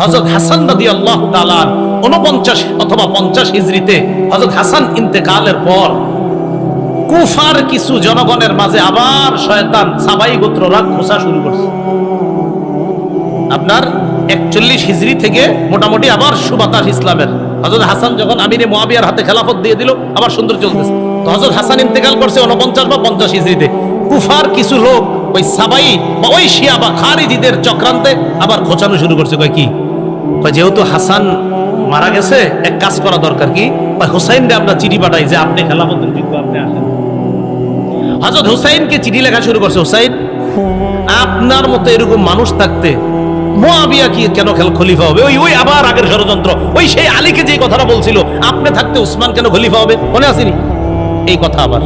হজরত হাসান নদী আল্লাহ তালান উনপঞ্চাশ অথবা পঞ্চাশ হিজড়িতে হজরত হাসান ইন্তেকালের পর কুফার কিছু জনগণের মাঝে আবার শয়তান সাবাই গোত্ররা খোসা শুরু করছে। আপনার একচল্লিশ হিজড়ি থেকে মোটামুটি আবার সুবাতাস ইসলামের। হজরত হাসান যখন আমিরে মোয়াবিয়ার হাতে খেলাফত দিয়ে দিল, আবার সুন্দর চলতেছে। তো হজরত হাসান ইন্তেকাল করছে উনপঞ্চাশ বা পঞ্চাশ হিজড়িতে। কুফার কিছু লোক ওই সাবাই বা ওই শিয়া বা খারিজিদের চক্রান্তে আবার খোঁচানো শুরু করছে। কয় কি? যেহেতু হাসান মারা গেছে, এক কাজ করা দরকার কি? বা হুসাইনকে আমরা চিঠি পাঠাই, যে আপনি খেলাফতের যোগ্য আপনি আসেন হজরত হুসাইনকে চিঠি লেখা শুরু করছে, হুসাইন, আপনার মতো এরকম মানুষ থাকতে মোয়াবিয়া কি কেন খেল খলিফা হবে? ওই ওই আবার আগের ষড়যন্ত্র। ওই সেই আলীকে যে কথাটা বলছিল, আপনি থাকতে উসমান কেন খলিফা হবে? মনে আসেনি এই কথা আবার।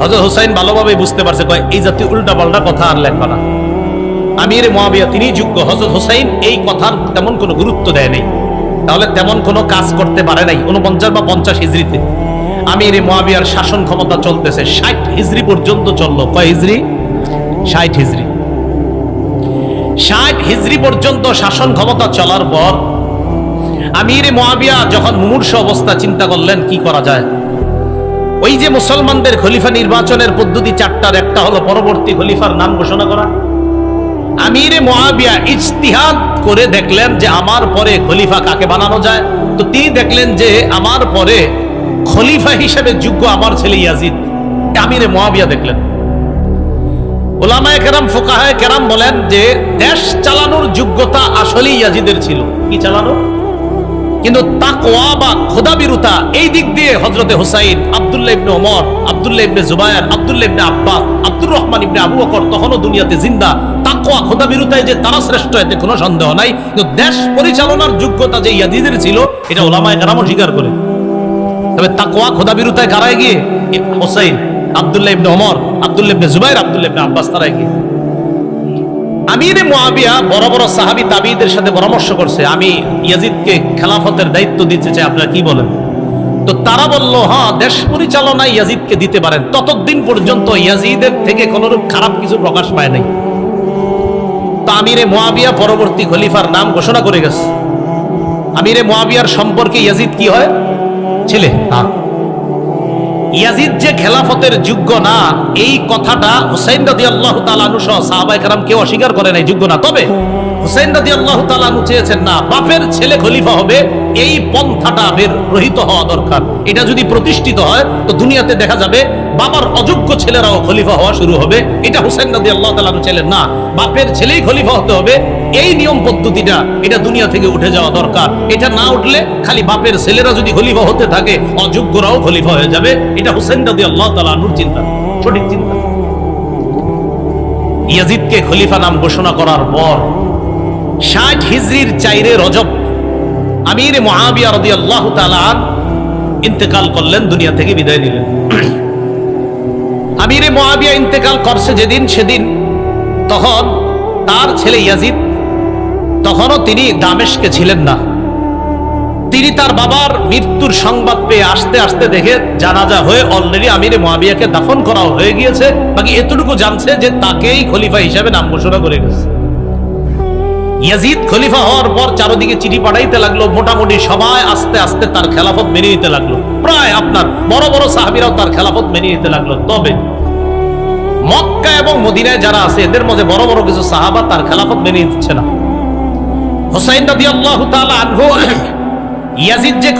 হজরত হুসাইন ভালোভাবে বুঝতে পারছে, কয়, এই জাতীয় উল্টা পাল্টা কথা আর লেখবা না। আমির মহাবিয়া তিনি যোগ্য। হজরত হুসাইন এই কথার তেমন কোনো গুরুত্ব দেয় নাই। তাহলে তেমন কোনো কাজ করতে পারে নাই উনপঞ্চাশ বা পঞ্চাশ হিজড়িতে। আমির মোয়াবিয়ার শাসন ক্ষমতা চলতেছে, ষাট হিজড়ি পর্যন্ত চলল। কয় হিজড়ি? ষাট হিজড়ি। ষাট হিজড়ি পর্যন্ত শাসন ক্ষমতা চলার পর আমির মোয়াবিয়া যখন মুমূর্ষ অবস্থা চিন্তা করলেন, কি করা যায়? ওই যে মুসলমানদের খলিফা নির্বাচনের পদ্ধতি চারটার, একটা হলো পরবর্তী খলিফার নাম ঘোষণা করা। আমিরে মহাবিয়া ইজতিহাদ করে দেখলেন যে আমার পরে খলিফা কাকে বানানো যায়। তো তিনি দেখলেন যে আমার পরে খলিফা হিসেবে যোগ্য আমার ছেলে ইয়াজিদ। আমিরে মহাবিয়া দেখলেন। ওলামায় কেরাম, ফোকাহায় কেরাম বলেন যে দেশ চালানোর যোগ্যতা আসলেই ইয়াজিদের ছিল। কি চালানো? কিন্তু তাকওয়া বা খোদাবিরুতা এই দিক দিয়ে হজরতে হুসাইন, আব্দুল্লাহ ইবনে ওমর, আব্দুল্লাহ ইবনে জুবায়ের, আব্দুল্লাহ ইবনে আব্বাস, আব্দুর রহমান ইবনে আবু বকর তখনও দুনিয়াতে জিন্দা। তাকওয়া, খোদাবিরুতায় যে তারা শ্রেষ্ঠ, এতে কোনো সন্দেহ নাই। কিন্তু দেশ পরিচালনার যোগ্যতা যে ইয়াজিদের ছিল, এটা ওলামায়ে কেরামও স্বীকার করে। তবে তাকওয়া, খোদাবিরুতায় কারায় গিয়ে হোসাইন, আব্দুল্লাহ ইবনে ওমর, আব্দুল্লাহ ইবনে জুবায়ের, আব্দুল্লাহ ইবনে আব্বাস তারায় গিয়ে আমিরে মুয়াবিয়া বড় বড় সাহাবি তাবিদের সাথে পরামর্শ করছে। আমি ইয়াজিদকে খেলাফতের দায়িত্ব দিতে চাই, আপনারা কি বলেন? তো তারা বলল হ্যাঁ দেশ পরিচালনায় ইয়াজিদকে দিতে পারেন। ততদিন পর্যন্ত ইয়াজিদের থেকে কোনরূপ খারাপ কিছু প্রকাশ পায় নাই। তো আমিরে মুয়াবিয়া পরবর্তী খলিফার নাম ঘোষণা করে গেছে। আমিরে মুয়াবিয়ার সম্পর্কে ইয়াজিদ কি হয়? ছেলে না ইয়াজিদ যে খেলাফতের যোগ্য না, এই কথাটা হুসাইন রাদি আল্লাহ তালানু সহ সাহাবাই কারাম কেউ অস্বীকার করে নাই, যোগ্য না। তবে হুসাইন রাদি আল্লাহ তালানু চেয়েছেন, না, বাপের ছেলে খলিফা হবে, এই পন্থাটা বের রহিত হওয়া দরকার। এটা যদি প্রতিষ্ঠিত হয়, তো দুনিয়াতে দেখা যাবে বাবার অযোগ্য ছেলেরাও খলিফা হওয়া শুরু হবে। এটা হুসাইন রাদি আল্লাহ তালানু ছেলেন না। বাপের ছেলেই খলিফা হতে হবে। এই নিয়ম পদ্ধতিটা এটা দুনিয়া থেকে উঠে যাওয়া দরকার। এটা না উঠলে খালি বাপের ছেলেরা যদি খলিফা হতে থাকে, অযোগ্যরাও খলিফা হয়ে যাবে। এটা হুসেন রাদি আল্লাহ তালানুর চিন্তা, সঠিক চিন্তা। ইয়াজিদকে খলিফা নাম ঘোষণা করার পর ষাট হিজরির চাইরে রজব আমির মহাবিয়া রদি আল্লাহ তালান ইন্তেকাল করলেন, দুনিয়া থেকে বিদায় নিলেন। আমিরে মহাবিয়া ইন্তেকাল করছে যেদিন, সেদিন। তখন তার ছেলে ইয়াজিদ, তখনও তিনি দামেশকে ছিলেন না। তিনি তার বাবার মৃত্যুর সংবাদ পেয়ে আসতে আসতে দেখে জানাজা হয়ে অলরেডি আমিরে মহাবিয়াকে দাফন করা হয়ে গিয়েছে। বাকি এতটুকু জানছে যে তাকেই খলিফা হিসাবে নাম ঘোষণা করে গেছে। ইয়াজিদ খলিফা হওয়ার পর চারদিকে চিঠি পাঠাইতে লাগল, মোটামুটি সবাই আস্তে আস্তে তার খেলাফত মেনে নিতে লাগল। প্রায় আপনার বড় বড় সাহাবিরাও তার খেলাফত মেনে নিতে লাগল। তবে মক্কা এবং মদিনায় যারা আছে, এদের মধ্যে বড় বড় কিছু সাহাবা তার খেলাফত মেনে নিচ্ছে না। হোসাইন রাদি আল্লাহ ইয়াজিদ যে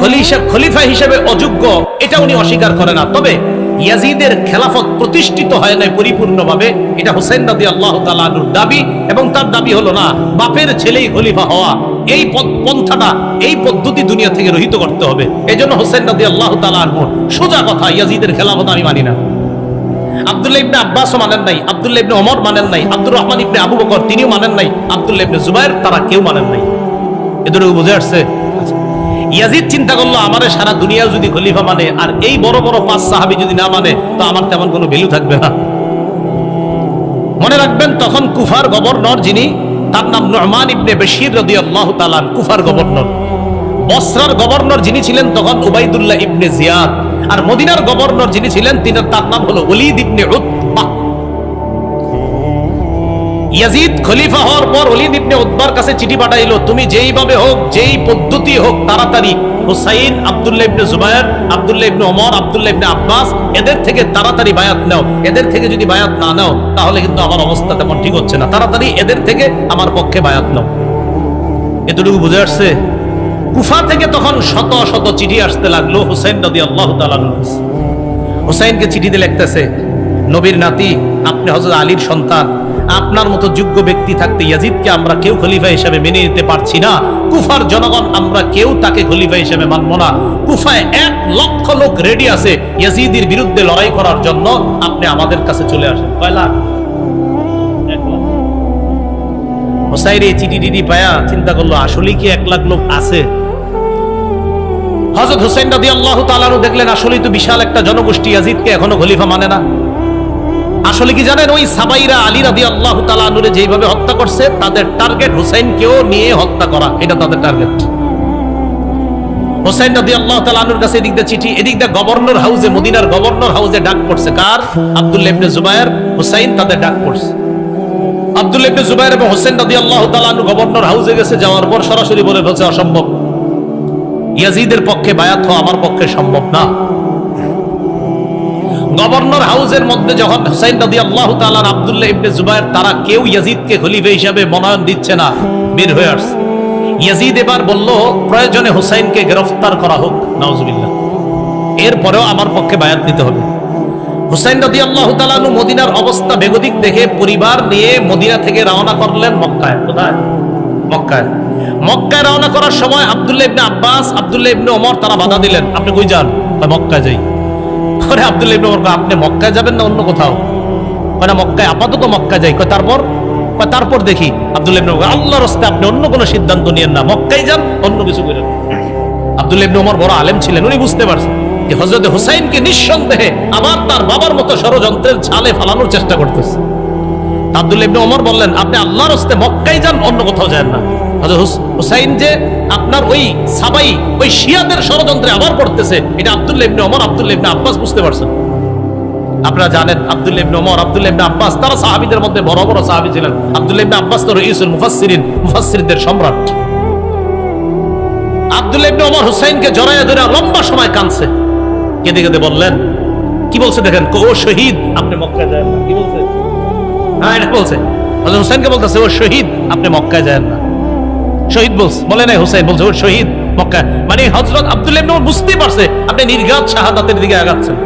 খলিফা হিসেবে অযোগ্য, এটা উনি অস্বীকার করে না। তবে ইয়াজিদের খেলাফত প্রতিষ্ঠিত হয় নাই পরিপূর্ণভাবে, এটা হোসেন রাদি আল্লাহ তালুর দাবি, এবং তার দাবি হলো না, বাপের ছেলেই খলিফা হওয়া, এই পন্থাটা, এই পদ্ধতি দুনিয়া থেকে রহিত করতে হবে। এই জন্য হোসেন রাদি আল্লাহ তালুর সোজা কথা, ইয়াজিদের খেলাফত আমি মানি না। আব্দুল্লাহ ইবনে আব্বাসও মানেন নাই, আব্দুল্লাহ ইবনে ওমর মানেন নাই, আব্দুর রহমান ইবনে আবু বকর তিনিও মানেন নাই, আব্দুল্লাহ ইবনে জুবাইর তারা কেউ মানেন নাই। এদেরও বুঝে আসছে। ইয়াজিদ চিন্তা করল, আমারে সারা দুনিয়া যদি খলিফা মানে আর এই বড় বড় পাঁচ সাহাবি যদি না মানে তো আমার তেমন কোনো ভ্যালু থাকবে না। মনে রাখবেন, তখন কুফার গভর্নর যিনি, তার নাম নহমান ইবনে বশির রাদিয়াল্লাহু তাআলা কুফার গভর্নর। বসরার গভর্নর যিনি ছিলেন, তখন উবাইদুল্লাহ ইবনে জিয়াদ। আর মদিনার গভর্নর যিনি ছিলেন তিনি তার নাম হলো ওলিদ ইবনে উতবা। ইয়াজিদ খলিফা হওয়ার পর অলিদ ইবনে উদ্বার কাছে চিঠি পাঠাইলো, তুমি যেইভাবে হোক, যেই পদ্ধতি হোক, তাড়াতাড়ি হুসাইন, আব্দুল্লাহ ইবনে জুবায়ের আব্দুল্লাহ ইবনে ওমর, আব্দুল্লাহ ইবনে আব্বাস, এদের থেকে তাড়াতাড়ি বায়াত নাও। এদের থেকে যদি বায়াত না নাও, তাহলে কিন্তু আমার অবস্থা তেমন ঠিক হচ্ছে না। তাড়াতাড়ি এদের থেকে আমার পক্ষে বায়াত নাও। এতটুকু বুঝে আসছে? কুফা থেকে তখন শত শত চিঠি আসতে লাগল হুসাইন নদী আল্লাহ হুসাইনকে চিঠিতে লিখতেছে, নবীর নাতি, আপনি হজরত আলীর সন্তান। আপনার মতো যোগ্য ব্যক্তি থাকতে ইয়াজিদকে আমরা কেউ খলিফা হিসেবে মেনে নিতে পারছি না। কুফার জনগণ আমরা কেউ তাকে খলিফা হিসেবে মানব না। কুফায় এক লক্ষ লোক রেডি আছে ইয়াজিদের বিরুদ্ধে লড়াই করার জন্য। আপনি আমাদের কাছে চলে আসেন। কয় লাখ হোসাইর এই চিঠি টিডি পায়া চিন্তা করল আসলে কি এক লাখ লোক আছে? হজরত হুসাইন রাদি আল্লাহ তালানু দেখলেন, আসলেই তো বিশাল একটা জনগোষ্ঠী ইয়াজিদকে এখনও খলিফা মানে না। আসলে কি জানেন, ওই সাবাইরা আলী রাদি আল্লাহ তালানুরে যেইভাবে হত্যা করছে, তাদের টার্গেট হুসাইনকেও নিয়ে হত্যা করা। এটা তাদের টার্গেট। হোসেন নদী আল্লাহ তালানুর কাছে এদিক দিয়ে চিঠি, এদিক দিয়ে গভর্নর হাউসে মদিনার গভর্নর হাউসে ডাক পড়ছে। কার? আব্দুল্লাহ ইবনে জুবায়ের। হুসাইন তাদের ডাক পড়ছে। আব্দুল্লাহ ইবনে জুবায়ের এবং হোসেন নদী আল্লাহ তালানু গভর্নর হাউসে গেছে, যাওয়ার পর সরাসরি বলে ফেলছে, অসম্ভব। ইয়াজিদের পক্ষে বায়াত হওয়া আমার পক্ষে সম্ভব না। গভর্নর হাউসের মধ্যে যখন হুসাইন নদী আল্লাহ তালার আবদুল্লাহ ইবনে জুবায়ের, তারা কেউ ইয়াজিদকে খলিফা হিসাবে মনোনয়ন দিচ্ছে না। বের হয়ে আসছে। ইয়াজিদ এবার বলল, প্রয়োজনে হুসাইনকে গ্রেফতার করা হোক। নওয়াজুবিল্লাহ এরপরেও আমার পক্ষে বায়াত নিতে হবে। হুসাইন নদী আল্লাহ তালানু মদিনার অবস্থা বেগতিক দেখে পরিবার নিয়ে মদিনা থেকে রওনা করলেন মক্কায়। কোথায়? মক্কায়। মক্কায় রওনা করার সময় আব্দুল্লাহ ইবনে আব্বাস আব্দুল্লাহ ইবনে ওমর তারা বাধা দিলেন। আপনি কই যান? কয়, মক্কায় যাই। পরে আব্দুল্লাহ ইবনে ওমর আপনি মক্কায় যাবেন না অন্য কোথাও? কয় না মক্কায় আপাতত মক্কা যাই। কয় তারপর? কয় তারপর দেখি আব্দুল্লাহ ইবনে ওমর আল্লাহর রাস্তায় আপনি অন্য কোনো সিদ্ধান্ত নিয়েন না। মক্কায় যান অন্য কিছু করেন। আব্দুল্লাহ ইবনে ওমর বড় আলেম ছিলেন উনি বুঝতে পারছেন যে হযরত হুসাইনকে নিঃসন্দেহে আবার তার বাবার মতো ষড়যন্ত্রের ছালে ফালানোর চেষ্টা করতেছে। আব্দুল্লাহ ইবনে ওমর বললেন আপনি আল্লাহর হস্তে মক্কায় যান অন্য কোথাও যান না। হুসাইন যে আপনার ওই সাবাই, ওই শিয়াদের ষড়যন্ত্রে আবার পড়তেছে, এটা আব্দুল্লাহ ইবনে ওমর, আব্দুল্লাহ ইবনে আব্বাস বুঝতে পারছেন। আপনারা জানেন আব্দুল্লাহ ইবনে ওমর, আব্দুল্লাহ ইবনে আব্বাস, তারা সাহাবীদের মধ্যে বড় বড় সাহাবী ছিলেন। আব্দুল্লাহ ইবনে আব্বাস তো রইসুল মুফাসসিরিন, মুফাসসিরদের সম্রাট। আব্দুল্লাহ ইবনে ওমর হুসাইনকে জড়াইয়া ধরে লম্বা সময় কাঁদছে। কেঁদে কেঁদে বললেন, কি বলছে দেখেন? ও শহীদ, আপনি মক্কায় যায় না। কি বলছে? হ্যাঁ এটা বলছে। হুসাইনকে বলতেছে, ও শহীদ, আপনি মক্কায় যায় না। শহীদ বলছে বলে নাই হুসাইন বলছে ও শহীদ মক্কায়। মানে হযরত আব্দুল্লাহ ইবনে বুঝতেই পারছে আপনি নির্ঘাত শাহাদাতের দিকে আগাচ্ছেন।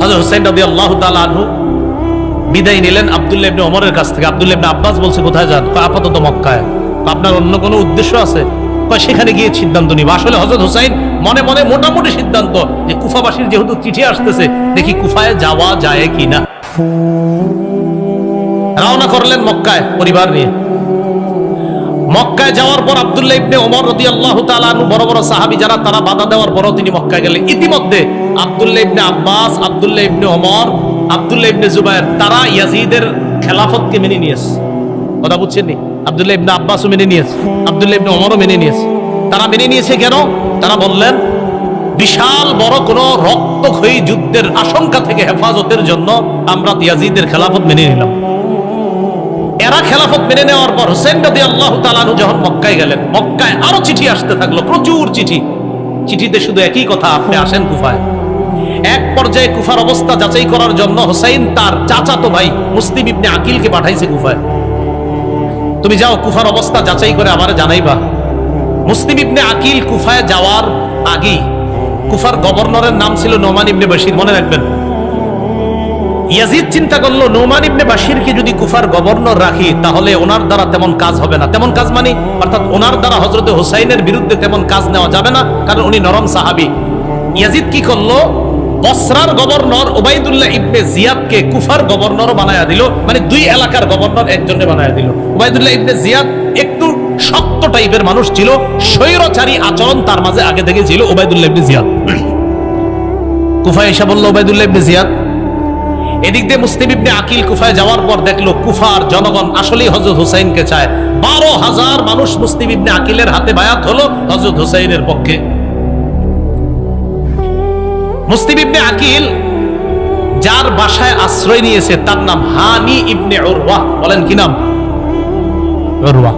হযরত হুসাইন রাদিয়াল্লাহু তাআলা আনহু বিদায় নিলেন আব্দুল্লাহ ইবনে ওমরের কাছ থেকে। আব্দুল্লাহ ইবনে আব্বাস বলছে কোথায় যান? আপাতত মক্কায়। আপনার অন্য কোনো উদ্দেশ্য আছে? কয়, সেখানে গিয়ে সিদ্ধান্ত নিব। আসলে হযরত হুসাইন মনে মনে মোটামুটি সিদ্ধান্ত যে কুফাবাসীর যেহেতু চিঠি আসতেছে দেখি কুফায় যাওয়া যায় কিনা। রওনা করলেন মক্কায় পরিবার নিয়ে। মক্কায় যাওয়ার পর আব্দুল্লাহ ইবনে ওমর রাদিয়াল্লাহু তাআলা আনহু, বড় বড় সাহাবী যারা, তারা বাধা দেওয়ার পরও তিনি মক্কায় গেলেন। ইতিমধ্যে আব্দুল্লাহ ইবনে আব্বাস, আব্দুল্লাহ ইবনে ওমর, আব্দুল্লাহ ইবনে জুবায়ের তারা ইয়াজিদের খেলাফতকে মেনে নিয়েছে। কথা বুঝছেন নি? আব্দুল্লাহ ইবনে আব্বাসও মেনে নিয়েছে, আব্দুল্লাহ ইবনে ওমরও মেনে নিয়েছে। তারা মেনে নিয়েছে কেন? তারা বললেন, বিশাল বড় কোন রক্তক্ষয়ী যুদ্ধের আশঙ্কা থেকে হেফাজতের জন্য আমরা ইয়াজিদের খেলাফত মেনে নিলাম। এরা খেলাফত মেনে নেওয়ার পর হোসেন নদী আল্লাহ তালানু যখন মক্কায় গেলেন, মক্কায় আরও চিঠি আসতে থাকল, প্রচুর চিঠি। চিঠিতে শুধু একই কথা, আপনি আসেন কুফায়। এক পর্যায়ে কুফার অবস্থা যাচাই করার জন্য হোসাইন তার চাচাতো ভাই মুসলিম ইবনে আকিলকে পাঠাইছে কুফায়। তুমি যাও, কুফার অবস্থা যাচাই করে আমারে জানাইবা। মুসলিম ইবনে আকিল কুফায় যাওয়ার আগেই কুফার গভর্নরের নাম ছিল নোমান ইবনে বশির, মনে রাখবেন। ইয়াজিদ চিন্তা করল, নোমান ইবনে বাশিরকে যদি কুফার গভর্নর রাখি, তাহলে ওনার দ্বারা তেমন কাজ হবে না। তেমন কাজ মানে অর্থাৎ ওনার দ্বারা হজরতে হোসাইনের বিরুদ্ধে তেমন কাজ নেওয়া যাবে না, কারণ উনি নরম সাহাবি। ইয়াজিদ কি করল? বসরার গভর্নর ওবাইদুল্লাহ ইবনে জিয়াদকে কুফার গভর্নর বানায়া দিল মানে দুই এলাকার গভর্নর একজনে বানায়া দিল। ওবাইদুল্লাহ ইবনে জিয়াদ একটু শক্ত টাইপের মানুষ ছিল, স্বৈরচারী আচরণ তার মাঝে আগে থেকে ছিল ওবাইদুল্লাহ ইবনে জিয়াদ। কুফায় এসে বলল ওবাইদুল্লাহ ইবনে জিয়াদ এদিক দিয়ে মুসলিম ইবনে আকিল কুফায় যাওয়ার পর দেখল কুফার জনগণ আসলেই হজরত হুসাইনকে চায়। বারো হাজার মানুষ মুসলিম ইবনে আকিলের হাতে বায়াত হলো হজরত হুসাইনের পক্ষে। মুসলিম ইবনে আকিল যার বাসায় আশ্রয় নিয়েছে, তার নাম হানি ইবনে উরওয়া। বলেন কি নাম? উরওয়া।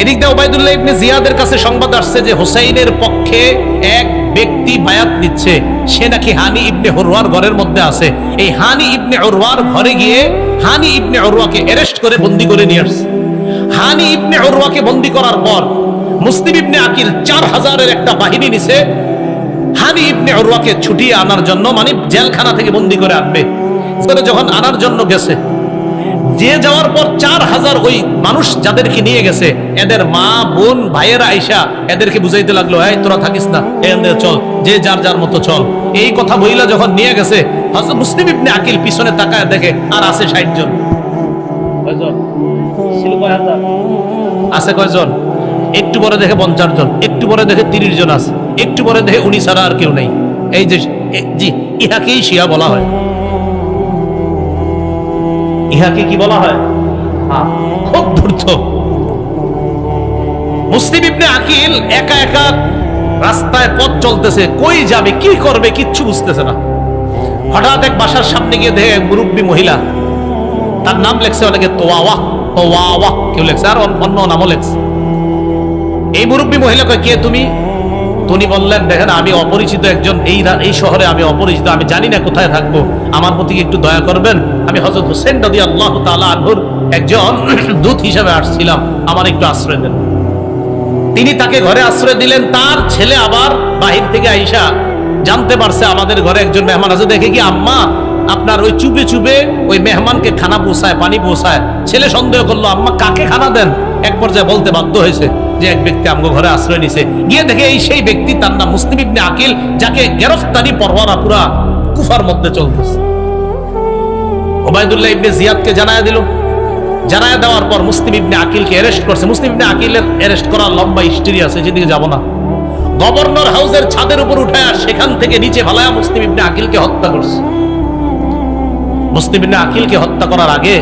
এদিক দিয়ে ওবায়দুল্লাহ ইবনে জিয়াদের কাছে সংবাদ আসছে যে হুসাইনের পক্ষে এক ব্যক্তি বায়াত নিচ্ছে, সে নাকি হানি ইবনে হরুয়ার ঘরের মধ্যে আছে। এই হানি ইবনে অরওয়ার ঘরে গিয়ে হানি ইবনে অরওয়াকে অ্যারেস্ট করে বন্দি করে নিয়ে আসছে। হানি ইবনে অরওয়াকে বন্দি করার পর মুসলিম ইবনে আকিল চার হাজারের একটা বাহিনী নিছে। হানি ইবনে অরওয়াকে ছুটিয়ে আনার জন্য মানে জেলখানা থেকে বন্দি করে আনবে। যখন আনার জন্য গেছে যে যাওয়ার পর চার হাজার ওই মানুষ যাদেরকে নিয়ে গেছে, এদের মা, বোন, ভাইয়েরা আইসা এদেরকে বুঝাইতে লাগল, এই, তোরা থাকিস না থেকে চল, যে যার যার মতো চল। এই কথা বইলা যখন নিয়ে গেছে, হযরত মুসলিম ইবনে আকিল পিছনে তাকায় দেখে, আর আছে ষাট জন? আছে কয়জন? একটু পরে দেখে পঞ্চাশ জন, একটু পরে দেখে তিরিশ জন আছে, একটু পরে দেখে উনি ছাড়া আর কেউ নেই। এই যে জি, ইহাকেই শিয়া বলা হয়। ইহাকে কি বলা হয়? মুসলিম ইবনে আকিল একা একা রাস্তায় পথ চলতেছে, কই যাবে, কি করবে, কিচ্ছু বুঝতেছে না। হঠাৎ এক বাসার সামনে গিয়ে দেখে এক মুরব্বী মহিলা, তার নাম লেখছে অনেকে তোয়াওয়া তোয়াওয়া কেউ লেখছে, আর অন্য- নামও লেখছে। এই মুরব্বী মহিলা কয়, কে তুমি? তিনি বললেন, দেখেন, আমি অপরিচিত একজন, এই এই শহরে আমি অপরিচিত, আমি জানি না কোথায় থাকব। আমার প্রতি একটু দয়া করবেন। আমি হজরত হোসেন নদী আল্লাহ তালা আনহুর একজন দূত হিসেবে আসছিলাম। আমার একটু আশ্রয় দেন। তিনি তাকে ঘরে আশ্রয় দিলেন। তার ছেলে আবার বাহির থেকে আইসা জানতে পারছে আমাদের ঘরে একজন মেহমান আছে। দেখে কি, আম্মা, আপনার ওই চুপে চুপে ওই মেহমানকে খানা পৌঁছায়, পানি পৌঁছায়। ছেলে সন্দেহ করল, আম্মা, কাকে খানা দেন? এক পর্যায়ে বলতে বাধ্য হয়েছে। যে এক ব্যক্তি আমগো ঘরে আশ্রয় নিছে। গিয়ে দেখে এই সেই ব্যক্তি তার নাম মুসলিম ইবনে আকিল, যাকে গেরফতারি পরওয়ানা পুরা কুফার মধ্যে চলতেছে। ওবায়দুল্লাহ ইবনে জিয়াদকে জানায় দিল। জানায় দেওয়ার পর মুসলিম ইবনে আকিলকে অ্যারেস্ট করছে। মুসলিম ইবনে আকিলের অ্যারেস্ট করার লম্বা হিস্ট্রি আছে যেদিকে যাব না। গভর্নর হাউসের ছাদের উপর উঠায় সেখান থেকে নিচে ভালায়া মুসলিম ইবনে আকিলকে হত্যা করছে। মুসলিম ইবনে আকিলকে হত্যা করার আগে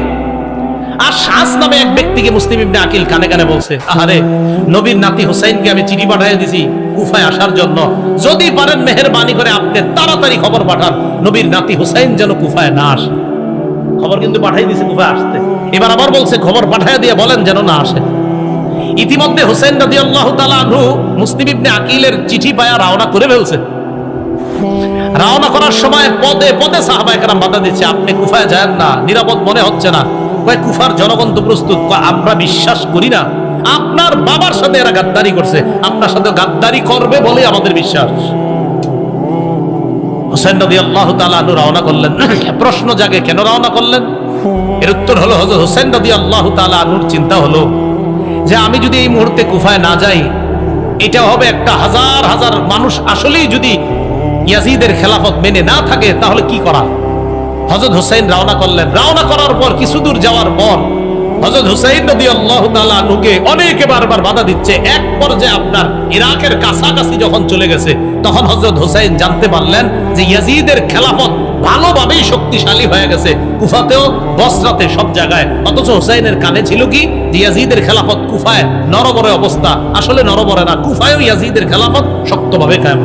আর শাস নামে এক ব্যক্তিকে মুসলিম ইবনে আকিল কানে কানে বলছে, আহারে, নবীর নাতি হুসাইনকে আমি চিঠি পাঠিয়ে দিছি কুফায় আসার জন্য। যদি পারেন মেহেরবানি করে আপনি তাড়াতাড়ি খবর পাঠান, নবীর নাতি হুসাইন যেন কুফায় না আসে। খবর কিন্তু পাঠাই দিছে কুফায় আসতে। এবার আবার বলছে, খবর পাঠায় দিয়ে বলেন যেন না আসে। ইতিমধ্যে হোসেন রাদি আল্লাহ আনহু মুসলিম ইবনে আকিলের চিঠি পায়া রওনা করে ফেলছে। রওনা করার সময় পদে পদে সাহাবায়ে কেরাম বাধা দিচ্ছে, আপনি কুফায় যান না, নিরাপদ মনে হচ্ছে না। কয় কুফার জনগণ তো প্রস্তুত। আমরা বিশ্বাস করি না। আপনার বাবার সাথে এরা গাদ্দারি করছে। আপনার সাথে গাদ্দারি করবে বলে আমাদের বিশ্বাস। হোসেন নদী আল্লাহ তালু রওনা করলেন। প্রশ্ন জাগে, কেন রওনা করলেন? এর উত্তর হলো হোসেন নদী আল্লাহ তালুর চিন্তা হলো যে, আমি যদি এই মুহূর্তে কুফায় না যাই এটা হবে একটা হাজার হাজার মানুষ আসলেই যদি ইয়াজিদের খেলাফত মেনে না থাকে, তাহলে কি করা? হজরত হুসাইন রওনা করলেন। রওনা করার পর কিছু দূর যাওয়ার পর হজরত হুসাইন নদী আল্লাহ তালুকে অনেকে বারবার বাধা দিচ্ছে। এক পর্যায়ে আপনার ইরাকের কাছাকাছি যখন চলে গেছে, তখন হজরত হুসাইন জানতে পারলেন যে ইয়াজিদের খেলাফত ভালোভাবেই শক্তিশালী হয়ে গেছে। কুফাতেও বসরাতে সব জায়গায়। অথচ হুসাইনের কানে ছিল কি? যে ইয়াজিদের খেলাফত কুফায় নরবরে অবস্থা। আসলে নরবরে না, কুফায়ও ইয়াজিদের খেলাফত শক্তভাবে কায়েম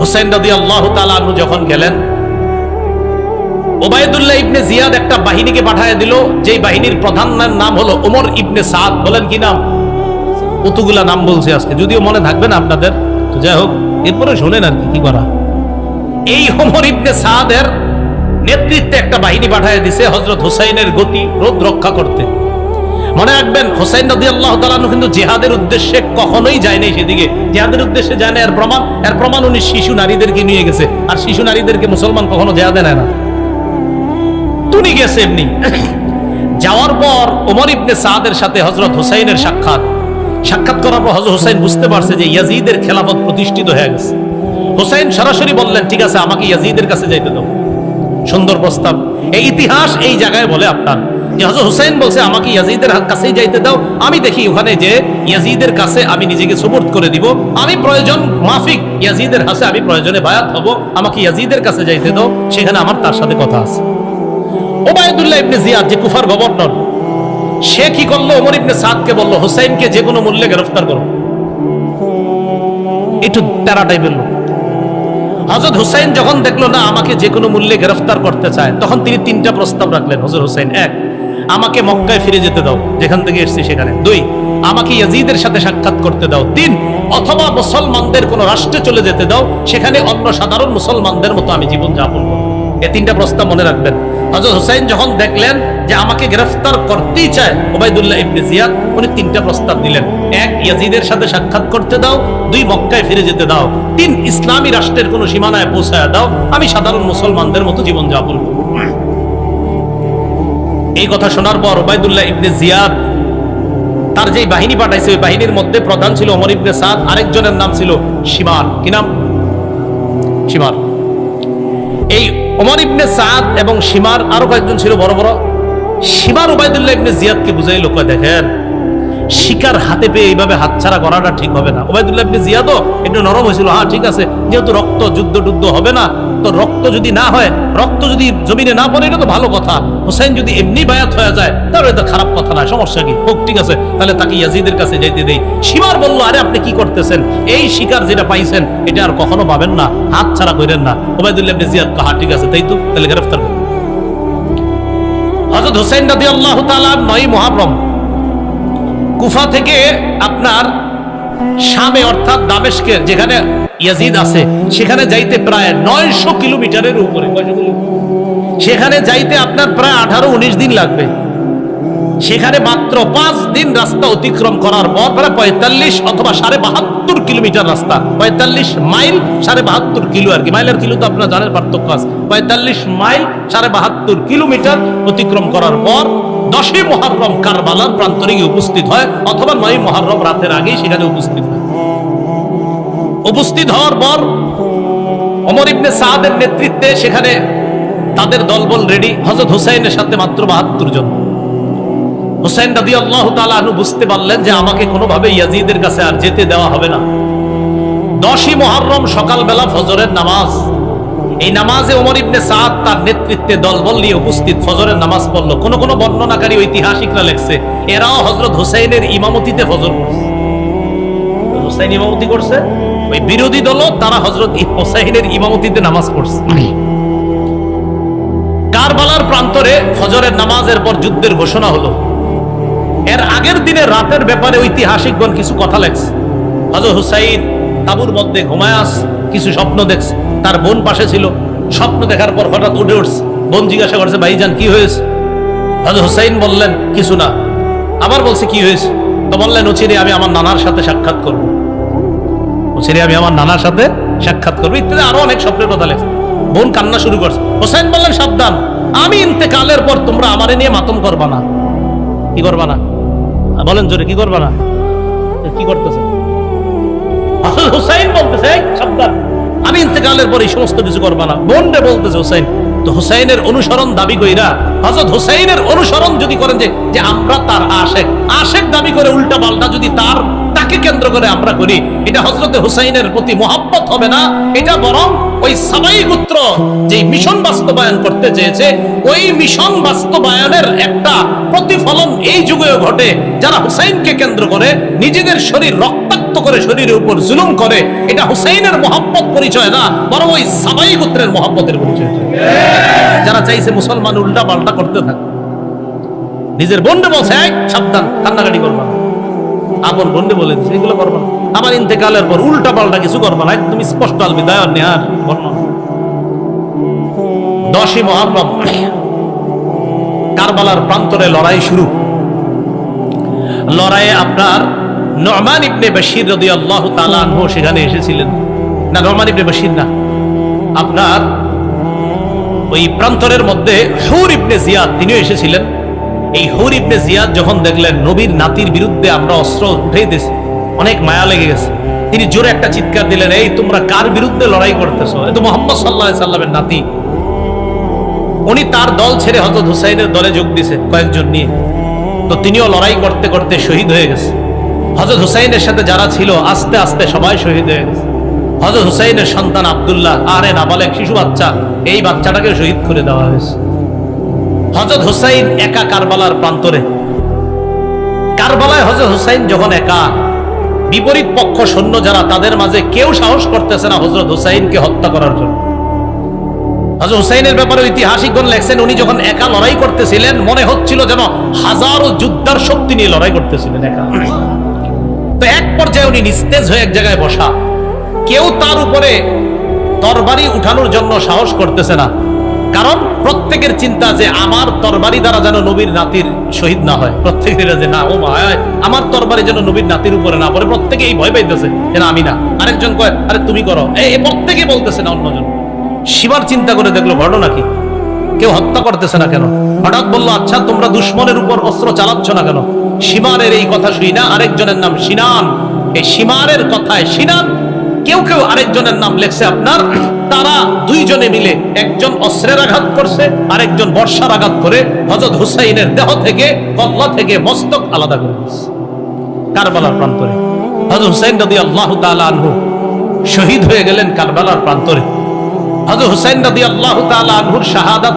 হুসাইন রাদি আল্লাহ তালু যখন গেলেন ওবায়দুল্লাহ ইবনে জিয়াদ একটা বাহিনীকে পাঠায় দিল। যেই বাহিনীর প্রধান নাম হলো ওমর ইবনে সাদ। বলেন কি নাম? কতগুলা নাম বলছে আজকে? যদিও মনে থাকবে না আপনাদের। তো যাই হোক, এরপরে শোনেন আর কি করা। এই ওমর ইবনে সাদের নেতৃত্বে একটা বাহিনী পাঠায় দিছে হজরত হুসাইনের গতি রোধ রক্ষা করতে। মনে রাখবেন, হোসাইন নদী আল্লাহ তালানু কিন্তু জেহাদের উদ্দেশ্যে কখনোই যায় নাই সেদিকে। জেহাদের উদ্দেশ্যে যায় না এর প্রমাণ এর প্রমাণ উনি শিশু নারীদেরকে নিয়ে গেছে। আর শিশু নারীদেরকে মুসলমান কখনো জেহাদে নেয় না। তুনি গেছে এমনি যাওয়ার পর ওমর ইবনে সাদের সাথে হজরত হুসাইনের সাক্ষাৎ। সাক্ষাৎ করার পর হজরত হুসাইন বুঝতে পারছে যে ইয়াজিদের খেলাফত প্রতিষ্ঠিত হয়ে গেছে। হুসাইন সরাসরি বললেন, ঠিক আছে, আমাকে ইয়াজিদের কাছে যাইতে দাও। সুন্দর প্রস্তাব। এই ইতিহাস এই জায়গায় বলে আপনার। যে হজরত হুসাইন বলছে, আমাকে ইয়াজিদের কাছেই যাইতে দাও। আমি দেখি ওখানে যে ইয়াজিদের কাছে আমি নিজেকে সুপোর্ট করে দিব। আমি প্রয়োজন মাফিক, ইয়াজিদের হাসে আমি প্রয়োজনে বায়াত হব। আমাকে ইয়াজিদের কাছে যাইতে দাও। সেখানে আমার তার সাথে কথা আছে। ওবায়দুল্লাহ ইবনে জিয়াদ যে কুফার গভর্নর, সে কি করল? ওমর ইবনে সাদকে যে কোনো মূল্যে গ্রেফতার করো। একটু হজরত হুসাইন যখন দেখল, না, আমাকে যে কোনো মূল্যে গ্রেফতার করতে চায়, তখন তিনি তিনটা প্রস্তাব রাখলেন। হজরত হুসাইন, এক, আমাকে মক্কায় ফিরে যেতে দাও, যেখান থেকে এসেছি সেখানে। দুই, আমাকে ইয়াজিদের সাথে সাক্ষাৎ করতে দাও। তিন, অথবা মুসলমানদের কোন রাষ্ট্রে চলে যেতে দাও, সেখানে অন্য সাধারণ মুসলমানদের মতো আমি জীবন যাপন করব। এই তিনটা প্রস্তাব মনে রাখবেন। হজরত হুসাইন যখন দেখলেন যে আমাকে গ্রেফতার করতেই চায় ওবায়দুল্লাহ ইবনে জিয়াদ, উনি তিনটা প্রস্তাব দিলেন। এক, ইয়াজিদের সাথে সাক্ষাৎ করতে দাও। দুই, মক্কায় ফিরে যেতে দাও। তিন, ইসলামী রাষ্ট্রের কোন সীমানায় পৌঁছায় দাও। আমি সাধারণ মুসলমানদের মতো জীবন যাপন এই কথা শোনার পর ওবায়দুল্লাহ ইবনে জিয়াদ তার যে বাহিনী পাঠাইছে, ওই বাহিনীর মধ্যে প্রধান ছিল অমর ইবনে সাদ, আরেকজনের নাম ছিল সীমার কি নাম? সীমার এই অমর ইবনে সাদ এবং সীমার আরও কয়েকজন ছিল বড় বড়। সীমার উবায়দুল্লাহ ইবনে জিয়াদকে বুঝাইল দেখেন শিকার হাতে পেয়ে এইভাবে হাতছাড়া করাটা ঠিক হবে না। ওবায়দুল্লাহ ইবনে জিয়াদও একটু নরম হয়েছিল হ্যাঁ ঠিক আছে, যেহেতু রক্ত যুদ্ধ টুদ্ধ হবে না, তো রক্ত যদি না হয়, রক্ত যদি জমিনে না পড়ে, এটা তো ভালো কথা। হোসেন যদি এমনি বায়াত হয়ে যায়, তাহলে এটা খারাপ কথা না সমস্যা কি? হোক, ঠিক আছে, তাহলে তাকে ইয়াজিদের কাছে যাইতে দেই। সীমার বলল, আরে, আপনি কি করতেছেন? এই শিকার যেটা পাইছেন, এটা আর কখনো পাবেন না, হাত ছাড়া করেন না। ওবায়দুল্লাহ ইবনে জিয়াদ হ্যাঁ ঠিক আছে, তাই তো, তাহলে গ্রেফতার করুন হযরত হোসেন রাদিয়াল্লাহু তাআলা নয় মহারম কুফা থেকে আপনার শামে, অর্থাৎ দামেশকের যেখানে ইয়াজিদ আছে, সেখানে যাইতে প্রায় নয়শো কিলোমিটারের উপরে। সেখানে যাইতে আপনার প্রায় আঠারো, উনিশ দিন লাগবে। সেখানে মাত্র পাঁচ দিন রাস্তা অতিক্রম করার পর প্রায় পঁয়তাল্লিশ অথবা সাড়ে বাহাত্তর কিলোমিটার রাস্তা। পঁয়তাল্লিশ মাইল সাড়ে বাহাত্তর কিলো আর কি। মাইলের কিলো তো আপনার জানেন পার্থক্য আছে। পঁয়তাল্লিশ মাইল সাড়ে বাহাত্তর কিলোমিটার অতিক্রম করার পর দশই মহারম কারবালার প্রান্তরে গিয়ে উপস্থিত হয়, অথবা নয় মহারম রাতের আগেই সেখানে উপস্থিত হয়। উপস্থিত হওয়ার পর অমর ইবনে সাদের নেতৃত্বে সেখানে তাদের দলবল রেডি হজরত হুসাইনের সাথে মাত্র বাহাত্তর জন। হুসাইন রাদি আল্লাহ তালু বুঝতে পারলেন যে আমাকে কোনোভাবে ইয়াজিদের কাছে আর যেতে দেওয়া হবে না। দশই মহরম সকালবেলা ফজরের নামাজ। এই নামাজে ওমর ইবনে সাদ তার নেতৃত্বে দলবল নিয়ে উপস্থিত ফজরের নামাজ পড়ল। কোন কোন বর্ণনাকারী ঐতিহাসিকরা লেখছে, এরাও হজরত হুসাইনের ইমামতিতে ফজর। হুসাইন ইমামতি করছে? ওই বিরোধী দল তারা হজরত হুসাইনের ইমামতিতে নামাজ পড়ছে। কারবালার প্রান্তরে ফজরের নামাজের পর যুদ্ধের ঘোষণা হলো। এর আগের দিনে রাতের ব্যাপারে ঐতিহাসিকগণ কিছু কথা লেখছে। হজর হুসাইন তাবুর মধ্যে ঘুমায় আস কিছু স্বপ্ন দেখছে। তার বোন পাশে ছিল। স্বপ্ন দেখার পর হঠাৎ উঠে উঠছে। বোন জিজ্ঞাসা করছে, ভাইজান, কি হয়েছে? হজর হুসাইন বললেন, কিছু না। আবার বলছে, কি হয়েছে? তো বললেন, উচিরে আমি আমার নানার সাথে সাক্ষাৎ করব। উচিরে আমি আমার নানার সাথে সাক্ষাৎ করব। ইত্যাদি আরও অনেক স্বপ্নের কথা লেখছে। বোন কান্না শুরু করছে। হোসেন বললেন, সাবধান। আমি ইন্তেকালের পর তোমরা আমারে নিয়ে মাতম করবা না। কি করবা না? বলেন জোরে, কি করবা না? কি করতেছে? হুসাইন বলতেছে সাবধান। আমি ইন্তেকালের পর এই সমস্ত কিছু করবা না। বন্ডে রে বলতেছে হোসেন, তো হোসেনের অনুসরণ দাবি কইরা, হযরত হোসেনের অনুসরণ যদি করেন যে আমরা তার আশেক আশেক দাবি করে উল্টা পাল্টা যদি তার তাকে কেন্দ্র করে আমরা করি। এটা হজরতে হুসাইনের প্রতি মোহাব্বত হবে না। এটা বরং ওই সাবাই গোত্র যে মিশন বাস্তবায়ন করতে চেয়েছে ওই মিশন বাস্তবায়নের একটা প্রতিফলন এই যুগেও ঘটে। যারা হুসাইনকে কেন্দ্র করে নিজেদের শরীর রক্তাক্ত করে শরীরের উপর জুলুম করে এটা হুসাইনের মোহাব্বত পরিচয় না বরং ওই সাবাই গোত্রের মোহাব্বতের পরিচয়। যারা চাইছে মুসলমান উল্টা পাল্টা করতে থাকে। নিজের বন্ডে বলছে "এই, সাবধান কান্নাকাটি করবা না।" আপন বন্ডে বলে দিচ্ছে এগুলো করবা না। আমার ইন্তেকালের পর উল্টা পাল্টা কিছু করবা না তুমি স্পষ্ট আল বিদায় নেহার বর্ণনা। দশই মহারম, কারবালার প্রান্তরে লড়াই শুরু। লড়াইয়ে আপনার নরমান ইবনে বশির রদি আল্লাহ তালানহ সেখানে এসেছিলেন। না নরমান ইবনে বশির না। আপনার ওই প্রান্তরের মধ্যে হৌর ইবনে জিয়াদ, তিনিও এসেছিলেন। এই হৌর ইবনে জিয়াদ যখন দেখলেন নবীর নাতির বিরুদ্ধে আমরা অস্ত্র উঠেই দিয়েছি, অনেক মায়া লেগে গেছে। তিনি জোরে একটা চিৎকার দিলেন, এই তোমরা কার বিরুদ্ধে লড়াই করতেছো? এ তো মোহাম্মদ সাল্লাহ সাল্লামের নাতি। উনি তার দল ছেড়ে হজরত হুসাইনের দলে যোগ দিছে কয়েকজন নিয়ে। তো তিনিও লড়াই করতে করতে শহীদ হয়ে গেছে। হজরত হুসাইনের সাথে যারা ছিল, আস্তে আস্তে সবাই শহীদ হয়ে গেছে। হজরত হুসাইনের সন্তান আব্দুল্লাহ, আরে নাবালেক শিশু বাচ্চা, এই বাচ্চাটাকে শহীদ করে দেওয়া হয়েছে। হজরত হুসাইন একা কারবালার প্রান্তরে। কারবালায় হজরত হুসাইন যখন একা, বিপরীত পক্ষ সৈন্য যারা তাদের মাঝে কেউ সাহস করতেছে না হজরত হুসাইনকে হত্যা করার জন্য। হজরত হুসাইনের ব্যাপারে ঐতিহাসিকগণ লেখছেন, উনি যখন একা লড়াই করতেছিলেন, মনে হচ্ছিল যেন হাজারো যুদ্ধার শক্তি নিয়ে লড়াই করতেছিলেন একা। তো এক পর্যায়ে উনি নিস্তেজ হয়ে এক জায়গায় বসা। কেউ তার উপরে তরবারি উঠানোর জন্য সাহস করতেছে না। কারণ প্রত্যেকের চিন্তা যে আমার তরবারি দ্বারা যেন নবীর নাতির শহীদ না হয়। প্রত্যেকের যে না ও মা হয়, আমার তরবারি যেন নবীর নাতির উপরে না পড়ে। প্রত্যেকে এই ভয় পাইতেছে যে না আমি না। আরেকজন কয় আরে তুমি করো। এই প্রত্যেকে বলতেছে না অন্যজন। শিবার চিন্তা করে দেখল ঘটনা কি? কেউ হত্যা করতেছে না কেন? হঠাৎ বলল আচ্ছা তোমরা দুশ্মনের উপর অস্ত্র চালাচ্ছ না কেন? সীমানের এই কথা শুই না। আরেকজনের নাম সিনান এই সীমানের কথায় সিনান কেউ কেউ আরেকজনের নাম লেখছে আপনার। তারা দুইজনে মিলে একজন অস্ত্রের আঘাত করছে, আরেকজন বর্ষার আঘাত করে হজরত হুসাইনের দেহ থেকে কল্লা থেকে মস্তক আলাদা করে কারবালার প্রান্তরে। হজরত হুসাইন রদি আল্লাহ আনহু শহীদ হয়ে গেলেন কারবালার প্রান্তরে। হজরত হুসাইন রদি আল্লাহ আনহুর শাহাদাত,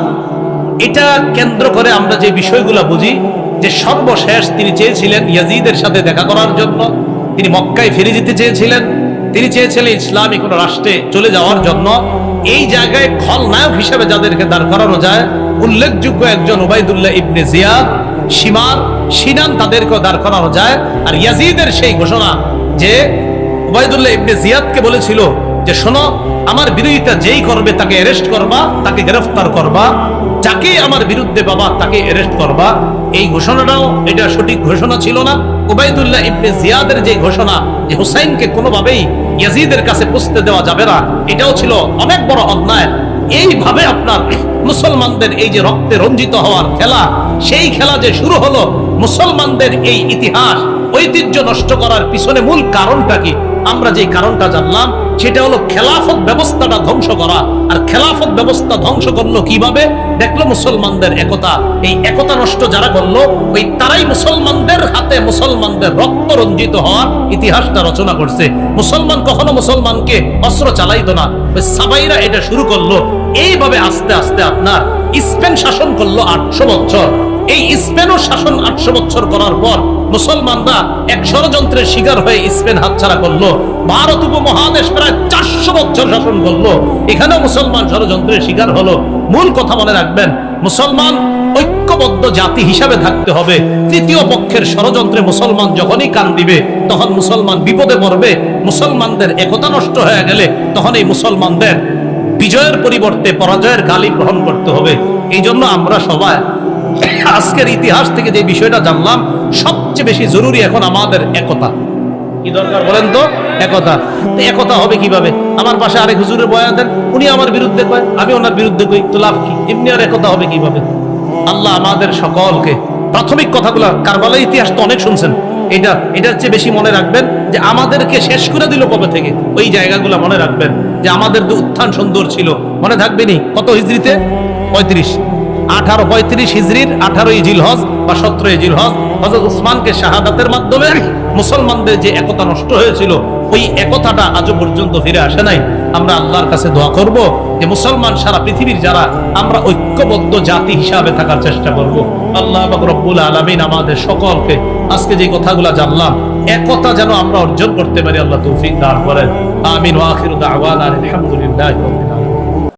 এটা কেন্দ্র করে আমরা যে বিষয়গুলো বুঝি, যে সর্বশেষ তিনি চেয়েছিলেন ইয়াজিদের সাথে দেখা করার জন্য। তিনি মক্কায় ফিরে যেতে চেয়েছিলেন। তিনি চেয়েছিলেন ইসলামী কোন রাষ্ট্রে চলে যাওয়ার জন্য। এই জায়গায় খলনায়ক হিসেবে যাদেরকে দাঁড় করানো যায়, উল্লেখযোগ্য একজন ওবায়দুল্লাহ ইবনে জিয়াদ, সীমার সিনান তাদেরকেও দাঁড় করানো যায়। আর ইয়াজিদের সেই ঘোষণা যে ওবায়দুল্লাহ ইবনে জিয়াদকে বলেছিল যে, শোনো, আমার বিরোধিতা যেই করবে তাকে অ্যারেস্ট করবা, তাকে গ্রেফতার করবা। যাকে আমার বিরুদ্ধে বাবা তাকে অ্যারেস্ট করবা, এই ঘোষণাটাও এটা সঠিক ঘোষণা ছিল না। ওবায়দুল্লাহ ইবনে জিয়াদের যে ঘোষণা, যে হুসাইনকে কোনোভাবেই ইয়াজিদের কাছে পৌঁছতে দেওয়া যাবে না, এটাও ছিল অনেক বড় অন্যায়। এইভাবে আপনার মুসলমানদের এই যে রক্তে রঞ্জিত হওয়ার খেলা, সেই খেলা যে শুরু হলো, মুসলমানদের এই ইতিহাস ঐতিহ্য নষ্ট করার পিছনে মূল কারণটা কি? আমরা যে কারণটা জানলাম, সেটা হলো খেলাফত ব্যবস্থাটা ধ্বংস করা। আর খেলাফত ব্যবস্থা ধ্বংস করল কীভাবে? দেখল মুসলমানদের একতা। এই একতা নষ্ট যারা করল, ওই তারাই মুসলমানদের হাতে মুসলমানদের রক্ত রঞ্জিত হওয়ার ইতিহাসটা রচনা করছে। মুসলমান কখনো মুসলমানকে অস্ত্র চালাইতো না। ওই সাবাইরা এটা শুরু করল। এইভাবে আস্তে আস্তে আপনার স্পেন শাসন করল আটশো বছর। এই স্পেনও শাসন আটশো বছর করার পর মুসলমানরা এক ষড়যন্ত্রের শিকার হয়ে স্পেন হাতছাড়া করল। ভারত উপমহাদেশ প্রায় চারশো বছর শাসন করল। এখানেও মুসলমান ষড়যন্ত্রের শিকার হলো। মূল কথা মনে রাখবেন, মুসলমান ঐক্যবদ্ধ জাতি হিসাবে থাকতে হবে। তৃতীয় পক্ষের ষড়যন্ত্রে মুসলমান যখনই কান দিবে, তখন মুসলমান বিপদে পড়বে। মুসলমানদের একতা নষ্ট হয়ে গেলে তখন এই মুসলমানদের বিজয়ের পরিবর্তে পরাজয়ের গালি গ্রহণ করতে হবে। এই জন্য আমরা সবাই আজকের ইতিহাস থেকে যে বিষয়টা জানলাম, সবচেয়ে বেশি জরুরি এখন আমাদের একতা। কি দরকার বলেন তো? একতা। একতা হবে কীভাবে? আমার পাশে আরেক হুজুরের বয়ান দেন, উনি আমার বিরুদ্ধে কয়, আমি ওনার বিরুদ্ধে কই, তো লাভ কি? এমনি আর একতা হবে কীভাবে? আল্লাহ আমাদের সকলকে প্রাথমিক কথাগুলো, কারবালার ইতিহাস তো অনেক শুনছেন, এটা, এটার চেয়ে বেশি মনে রাখবেন যে আমাদেরকে শেষ করে দিল কবে থেকে? ওই জায়গাগুলো মনে রাখবেন যে আমাদের উত্থান সুন্দর ছিল, মনে থাকবেনি কত হিজড়িতে? পঁয়ত্রিশ। আঠারো পঁয়ত্রিশ হিজড়ির আঠারোই জিলহজ বা সতেরোই জিলহজ হজরত উসমানকে শাহাদাতের মাধ্যমে মুসলমানদের যে একতা নষ্ট হয়েছিল, ওই একতাটা আজও পর্যন্ত ফিরে আসে নাই। আমরা আল্লাহর কাছে দোয়া করব যে মুসলমান সারা পৃথিবীর যারা, আমরা ঐক্যবদ্ধ জাতি হিসাবে থাকার চেষ্টা করব। আল্লাহ রব্বুল আলমিন আমাদের সকলকে আজকে যে কথাগুলো জানলাম, একতা যেন আমরা অর্জন করতে পারি, আল্লাহ তৌফিক দান করেন। আমিন ওয়াখির দাওয়ানা আলহামদুলিল্লাহ